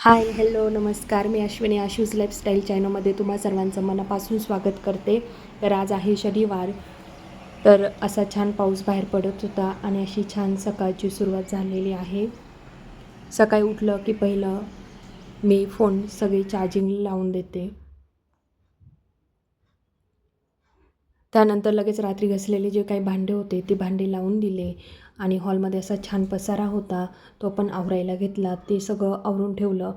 Hi hello नमस्कार. मी Ashwini आशूज lifestyle चॅनलमध्ये तुम्हा सर्वांचं मनापासून स्वागत करते. तर आज आहे शनिवार. तर असा छान पाऊस बाहेर पडत होता आणि अशी छान सकाळची सुरुवात झालेली आहे. सकाळी उठलं की पहिलं मी फोन सगळी चार्जिंगला लावून देते. त्यानंतर लगेच रात्री घसलेले जे काही भांडे होते ते भांडे लावून दिले. आणि हॉलमध्ये असा छान पसारा होता तो पण आवरायला घेतला ते सगळं आवरून ठेवलं.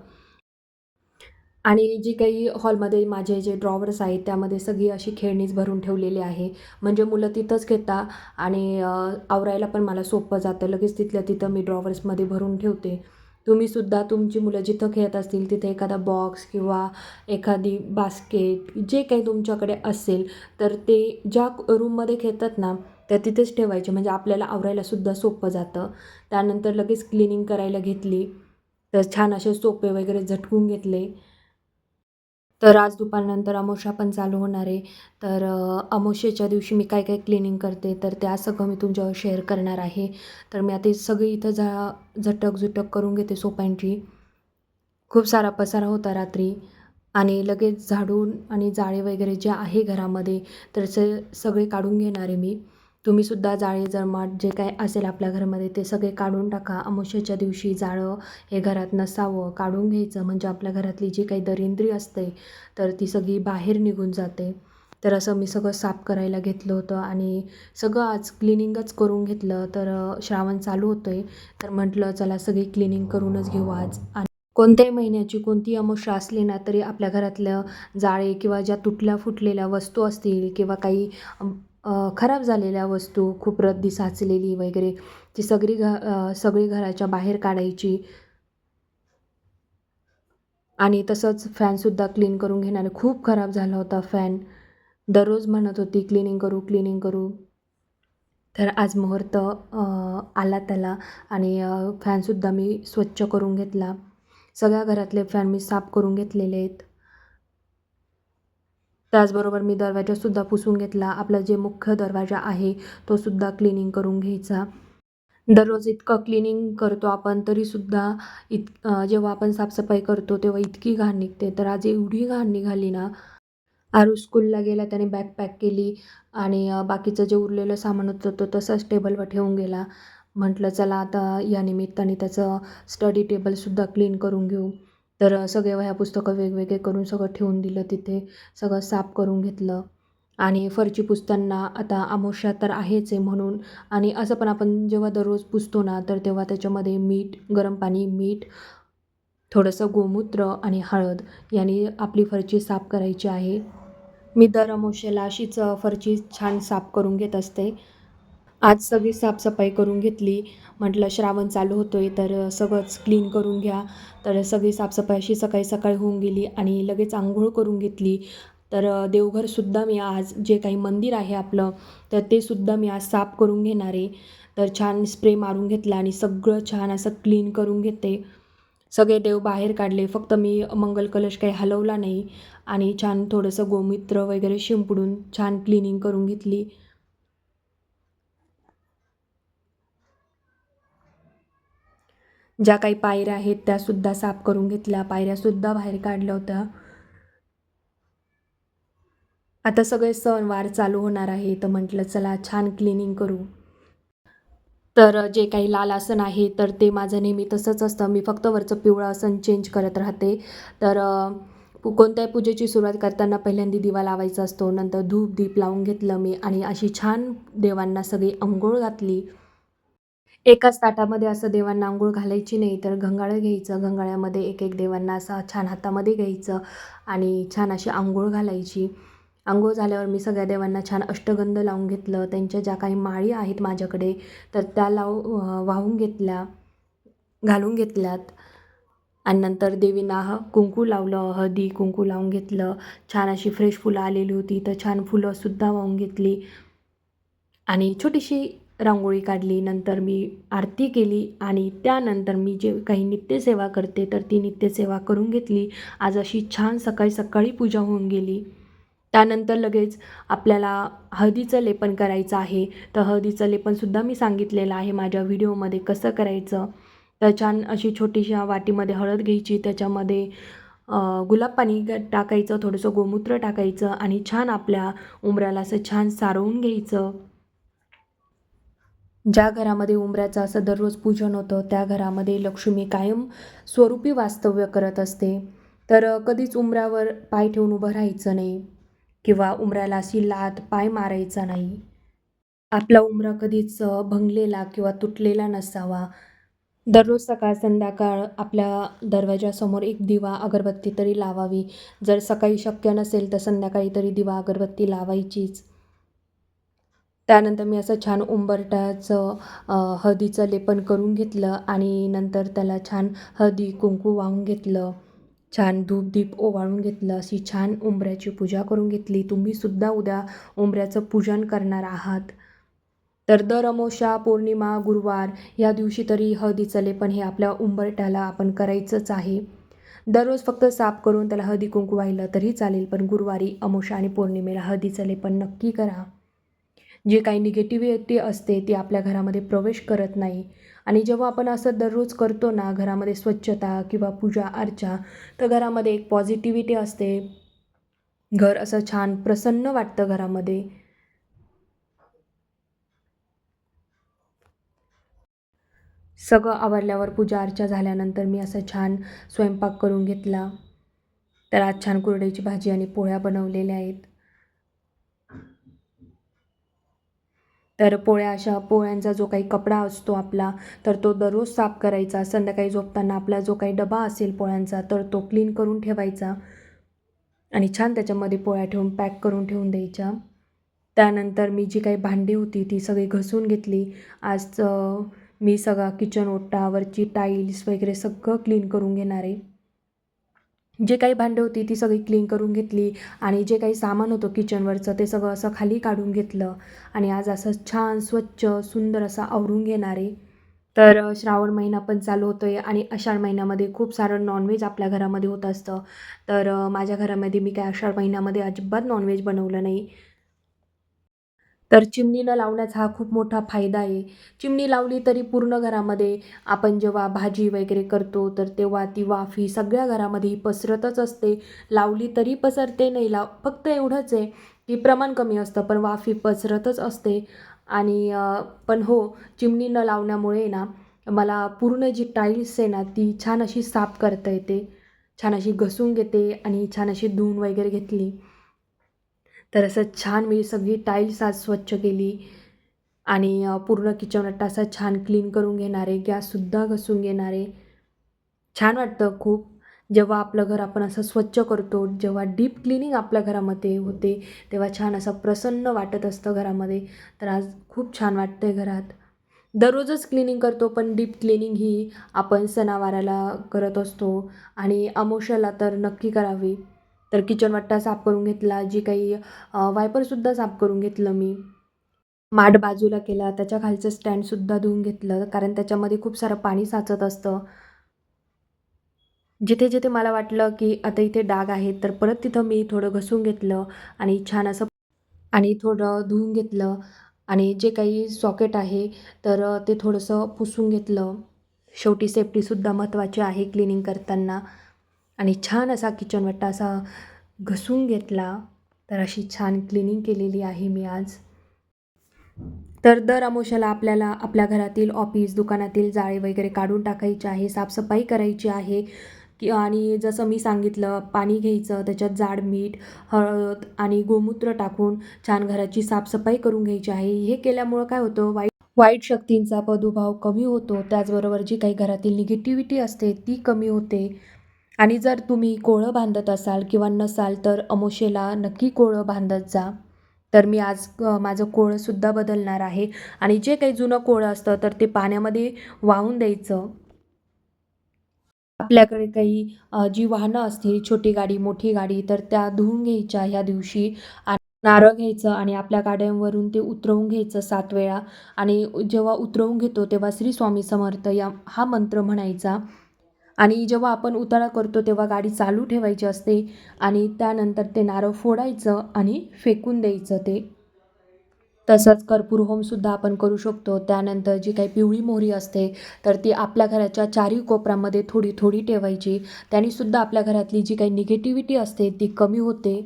आणि जी काही हॉलमध्ये माझे जे ड्रॉवर्स आहेत त्यामध्ये सगळी अशी खेळणीच भरून ठेवलेली आहे. म्हणजे मुलं तिथंच घेता आणि आवरायला पण मला सोपं जातं. लगेच तिथल्या तिथं मी ड्रॉवर्समध्ये भरून ठेवते. तुम्हीसुद्धा तुमची मुलं जिथं खेळत असतील तिथे एखादा बॉक्स किंवा एखादी बास्केट जे काही तुमच्याकडे असेल तर ते ज्या रूममध्ये खेळतात ना त्या तिथेच ठेवायचे. म्हणजे आपल्याला आवरायलासुद्धा सोपं जातं. त्यानंतर लगेच क्लिनिंग करायला घेतली. तर छान असे सोपे वगैरे झटकून घेतले. तर आज दुपारनंतर अमोशा पण चालू होणार आहे. तर अमोशेच्या दिवशी मी काय काय क्लिनिंग करते तर त्या सगळं मी तुमच्यावर शेअर करणार आहे. तर मी आता सगळी इथं जा झटक झुटक करून घेते सोप्यांची. खूप सारा पसारा होता रात्री. आणि लगेच झाडून आणि जाळे वगैरे जे आहे घरामध्ये तर से सगळे काढून घेणार आहे मी. तुम्हीसुद्धा जाळी जरमाट जे काय असेल आपल्या घरामध्ये ते सगळे काढून टाका. अमावस्येच्या दिवशी जाळं हे घरात नसावं. काढून घ्यायचं. म्हणजे आपल्या घरातली जी काही दरिंद्री असते तर ती सगळी बाहेर निघून जाते. तर असं मी सगळं साफ करायला घेतलं होतं आणि सगळं आज क्लिनिंगच करून घेतलं. तर श्रावण चालू होतं आहे तर म्हटलं चला सगळी क्लिनिंग करूनच घेऊ आज. आणि कोणत्याही महिन्याची कोणती अमावस्या असली ना तरी आपल्या घरातलं जाळे किंवा ज्या तुटल्या फुटलेल्या वस्तू असतील किंवा काही खराब झालेल्या वस्तू खूप रद्दी साचलेली वगैरे ती सगळी घ सगळी घराच्या बाहेर काढायची. आणि तसंच फॅनसुद्धा क्लीन करून घेणारे. खूप खराब झाला होता फॅन दररोज म्हणत होती क्लिनिंग करू क्लिनिंग करू. तर आज मुहूर्त आला त्याला आणि फॅनसुद्धा मी स्वच्छ करून घेतला. सगळ्या घरातले फॅन मी साफ करून घेतलेले आहेत. त्याचबरोबर मी दरवाजासुद्धा पुसून घेतला. आपला जे मुख्य दरवाजा आहे तो सुद्धा क्लिनिंग करून घ्यायचा. दररोज इतकं क्लिनिंग करतो आपण तरीसुद्धा इत जेव्हा आपण साफसफाई करतो तेव्हा इतकी घाण निघते. तर आज एवढी घाण निघाली ना आरू स्कूलला गेला त्याने बॅग पॅक केली आणि बाकीचं जे उरलेलं सामान होतं तो तसंच टेबलवर ठेवून गेला. म्हटलं चला आता या निमित्ताने त्याचं स्टडी टेबलसुद्धा क्लीन करून घेऊ. तर सगळे वह्या पुस्तकं वेगवेगळे करून सगळं ठेवून दिलं तिथे सगळं साफ करून घेतलं. आणि फरची पुसताना आता अमावस्या तर आहेच आहे म्हणून. आणि असं पण आपण जेव्हा दररोज पुसतो ना तर तेव्हा त्याच्यामध्ये मीठ गरम पाणी मीठ थोडंसं गोमूत्र आणि हळद यांनी आपली फरची साफ करायची आहे. मी दर अमोशेला अशीच फरची छान साफ करून घेत असते. आज सगळी साफसफाई करून घेतली. म्हटलं श्रावण चालू होतो आहे तर सगळंच क्लीन करून घ्या. तर सगळी साफसफाई अशी सकाळी सकाळी होऊन गेली आणि लगेच आंघोळ करून घेतली. तर देवघरसुद्धा मी आज जे काही मंदिर आहे आपलं तर ते सुद्धा मी आज साफ करून घेणार आहे. तर छान स्प्रे मारून घेतला आणि सगळं छान असं क्लीन करून घेते. सगळे देव बाहेर काढले. फक्त मी मंगल कलश काही हलवला नाही आणि छान थोडंसं गोमित्र वगैरे शिंपडून छान क्लिनिंग करून घेतली. ज्या काही पायऱ्या आहेत त्यासुद्धा साफ करून घेतल्या. पायऱ्यासुद्धा बाहेर काढल्या होत्या. आता सगळे सणवार चालू होणार आहे तर म्हटलं चला छान क्लिनिंग करू. तर जे काही लाल आसन आहे तर ते माझं नेहमी तसंच असतं. मी फक्त वरचं पिवळं आसन चेंज करत राहते. तर पु- कोणत्याही पूजेची सुरुवात करताना पहिल्यांदा दिवा लावायचा असतो. नंतर धूप दीप लावून घेतलं मी. आणि अशी छान देवांना सगळी अंघोळ घातली. एकाच ताटामध्ये असं देवांना आंघोळ घालायची नाही तर घंगाळं घ्यायचं. घंगाळ्यामध्ये एक एक देवांना असं छान हातामध्ये घ्यायचं आणि छान अशी आंघोळ घालायची. आंघोळ झाल्यावर मी सगळ्या देवांना छान अष्टगंध लावून घेतलं. त्यांच्या ज्या काही माळी आहेत माझ्याकडे तर त्या लाव वाहून घेतल्या घालून घेतल्यात. आणि नंतर देवींना ह कुंकू लावलं हळदी कुंकू लावून घेतलं. छान अशी फ्रेश फुलं आलेली होती तर छान फुलंसुद्धा वाहून घेतली. आणि छोटीशी रांगोळी काढली नंतर मी आरती केली आणि त्यानंतर मी जे काही नित्यसेवा करते तर ती नित्यसेवा करून घेतली. आज अशी छान सकाळी सकाळी पूजा होऊन गेली. त्यानंतर लगेच आपल्याला हळदीचं लेपन करायचं आहे. तर हळदीचं लेपनसुद्धा मी सांगितलेलं आहे माझ्या व्हिडिओमध्ये कसं करायचं. तर छान अशी छोटीशा वाटीमध्ये हळद घ्यायची त्याच्यामध्ये गुलाब पाणी ग- टाकायचं थोडंसं गोमूत्र टाकायचं आणि छान आपल्या उमराला असं छान सारवून घ्यायचं. ज्या घरामध्ये उंबऱ्याचं असं दररोज पूजन होतं त्या घरामध्ये लक्ष्मी कायम स्वरूपी वास्तव्य करत असते. तर कधीच उंबऱ्यावर पाय ठेवून उभं राहायचं नाही किंवा उंबऱ्याला अशी लात पाय मारायचा नाही. आपला उंबरा कधीच भंगलेला किंवा तुटलेला नसावा. दररोज सकाळ संध्याकाळ आपल्या दरवाजासमोर एक दिवा अगरबत्ती तरी लावावी. जर सकाळी शक्य नसेल तर संध्याकाळी तरी दिवा अगरबत्ती लावायचीच. त्यानंतर मी असं छान उंबरट्याचं हळदीचं लेपन करून घेतलं आणि नंतर त्याला छान हळदी कुंकू वाहून घेतलं छान धूप दीप ओवाळून घेतलं अशी छान उंबऱ्याची पूजा करून घेतली. तुम्हीसुद्धा उद्या उंबऱ्याचं पूजन करणार आहात. तर दर अमावस्या पौर्णिमा गुरुवार या दिवशी तरी हळदीचं लेपन हे आपल्या उंबरट्याला आपण करायचंच आहे. दररोज फक्त साफ करून त्याला हळदी कुंकू वाहिलं तरी चालेल पण गुरुवारी अमावस्या आणि पौर्णिमेला हळदीचं लेपन नक्की करा. जे काही निगेटिव्हिटी असते ती आपल्या घरामध्ये प्रवेश करत नाही. आणि जेव्हा आपण असं दररोज करतो ना घरामध्ये स्वच्छता किंवा पूजा अर्चा तर घरामध्ये एक पॉझिटिव्हिटी असते. घर असं छान प्रसन्न वाटतं घरामध्ये. सगळं आवरल्यावर पूजा अर्चा झाल्यानंतर मी असं छान स्वयंपाक करून घेतला. तर आज छान कुरडईची भाजी आणि पोळ्या बनवलेल्या आहेत. तर पोळ्या अशा पोळ्यांचा जो काही कपडा असतो आपला तर तो दररोज साफ करायचा. संध्याकाळी झोपताना आपला जो काही डबा असेल पोळ्यांचा तर तो क्लीन करून ठेवायचा आणि छान त्याच्यामध्ये पोळ्या ठेवून पॅक करून ठेवून द्यायच्या. त्यानंतर मी जी काही भांडी होती ती सगळी घसून घेतली. आज मी सगळा किचन ओट्टावरची टाईल्स वगैरे सगळं क्लीन करून घेणार आहे. जे काही भांडं होती ती सगळी क्लीन करून घेतली आणि जे काही सामान होतं किचनवरचं ते सगळं असं खाली काढून घेतलं. आणि आज असं छान स्वच्छ सुंदर असं आवरून घेणार आहे. तर श्रावण महिना पण चालू होतो आहे आणि आषाढ महिन्यामध्ये खूप सारं नॉनव्हेज आपल्या घरामध्ये होत असतं. तर माझ्या घरामध्ये मी काय आषाढ महिन्यामध्ये अजिबात नॉनव्हेज बनवलं नाही. तर चिमणी न लावण्याचा हा खूप मोठा फायदा आहे. चिमणी लावली तरी पूर्ण घरामध्ये आपण जेव्हा भाजी वगैरे करतो तर तेव्हा ती वाफ ही सगळ्या घरामध्ये ही पसरतच असते. लावली तरी पसरते नाही लाव फक्त एवढंच आहे की प्रमाण कमी असतं पण वाफ ही पसरतच असते. आणि पण हो चिमणी न लावण्यामुळे ना मला पूर्ण जी टाईल्स आहे ना ती छान अशी साफ करता येते. छान अशी घसून घेते आणि छान अशी धुवून वगैरे घेतली. तर असं छान मी सगळी टाईल्स आज स्वच्छ केली. आणि पूर्ण किचन अट्टा असं छान क्लीन करून घेणारे गॅससुद्धा घसून घेणारे. छान वाटतं खूप. जेव्हा आपलं घर आपण असं स्वच्छ करतो जेव्हा डीप क्लिनिंग आपल्या घरामध्ये होते तेव्हा छान असं प्रसन्न वाटत असतं घरामध्ये. तर आज खूप छान वाटतं आहे घरात. दररोजच क्लिनिंग करतो पण डीप क्लिनिंग ही आपण सणावाराला करत असतो. आणि अमोशाला तर नक्की करावी. तर किचन साफ करून घेतला जी काही वायपरसुद्धा साफ करून घेतलं मी. माठ बाजूला केला त्याच्या खालचं स्टँडसुद्धा धुवून घेतलं कारण त्याच्यामध्ये खूप सारं पाणी साचत असतं. जिथे जिथे मला वाटलं की आता इथे डाग आहेत तर परत तिथं मी थोडं घसून घेतलं आणि छान असं आणि थोडं धुवून घेतलं. आणि जे काही सॉकेट आहे तर ते थोडंसं पुसून घेतलं. शेवटी सेफ्टीसुद्धा महत्त्वाची आहे क्लिनिंग करताना. आणि छान असा किचनवट्टा असा घसून घेतला. तर अशी छान क्लिनिंग केलेली आहे मी आज. तर दर अमोशाला आपल्याला आपल्या घरातील ऑफिस दुकानातील जाळे वगैरे काढून टाकायचे आहे साफसफाई करायची आहे. की आणि जसं मी सांगितलं पाणी घ्यायचं त्याच्यात जाड मीठ हळद आणि गोमूत्र टाकून छान घराची साफसफाई करून घ्यायची आहे. हे केल्यामुळं काय होतं वाईट वाईट शक्तींचा प्रादुर्भाव कमी होतो. त्याचबरोबर जी काही घरातील निगेटिव्हिटी असते ती कमी होते. आणि जर तुम्ही कोळं बांधत असाल किंवा नसाल तर अमोशेला नक्की कोळं बांधत जा. तर मी आज माझं कोळंसुद्धा बदलणार आहे. आणि जे काही जुनं कोळं असतं तर ते पाण्यामध्ये वाहून द्यायचं. आपल्याकडे काही जी वाहनं असतील छोटी गाडी मोठी गाडी तर त्या धुवून घ्यायच्या ह्या दिवशी. आणि नारळ घ्यायचं आणि आपल्या गाड्यांवरून ते उतरवून घ्यायचं सात वेळा. आणि जेव्हा उतरवून घेतो तेव्हा श्री स्वामी समर्थ या हा मंत्र म्हणायचा. आणि जेव्हा आपण उतारा करतो तेव्हा गाडी चालू ठेवायची असते आणि त्यानंतर ते नारळ फोडायचं आणि फेकून द्यायचं ते. तसंच कर्पूर होमसुद्धा आपण करू शकतो. त्यानंतर जी काही पिवळी मोहरी असते तर ती आपल्या घराच्या चारही कोपऱ्यामध्ये थोडी थोडी ठेवायची. त्यानीसुद्धा आपल्या घरातली जी काही निगेटिव्हिटी असते ती कमी होते.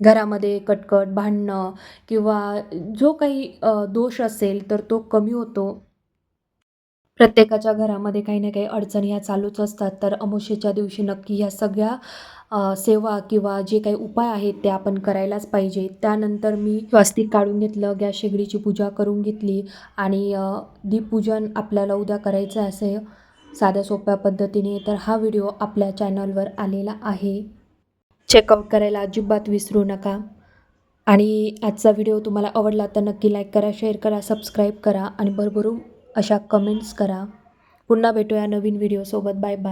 घरामध्ये कटकट भांडणं किंवा जो काही दोष असेल तर तो कमी होतो. प्रत्येकाच्या घरामध्ये काही ना काही अडचणी ह्या चालूच असतात. तर अमुषेच्या दिवशी नक्की ह्या सगळ्या सेवा किंवा जे काही उपाय आहेत ते आपण करायलाच पाहिजे. त्यानंतर मी स्वस्तिक काढून घेतलं गॅस शेगडीची पूजा करून घेतली आणि दीपपूजन आपल्याला उद्या करायचं असेल साध्या सोप्या पद्धतीने तर हा व्हिडिओ आपल्या चॅनलवर आलेला आहे. चेकआउट करायला अजिबात विसरू नका. आणि आजचा व्हिडिओ तुम्हाला आवडला तर नक्की लाईक करा शेअर करा सबस्क्राईब करा आणि भरभरून अशा कमेंट्स करा. पुन्हा भेटूया नवीन व्हिडिओसोबत बाय बाय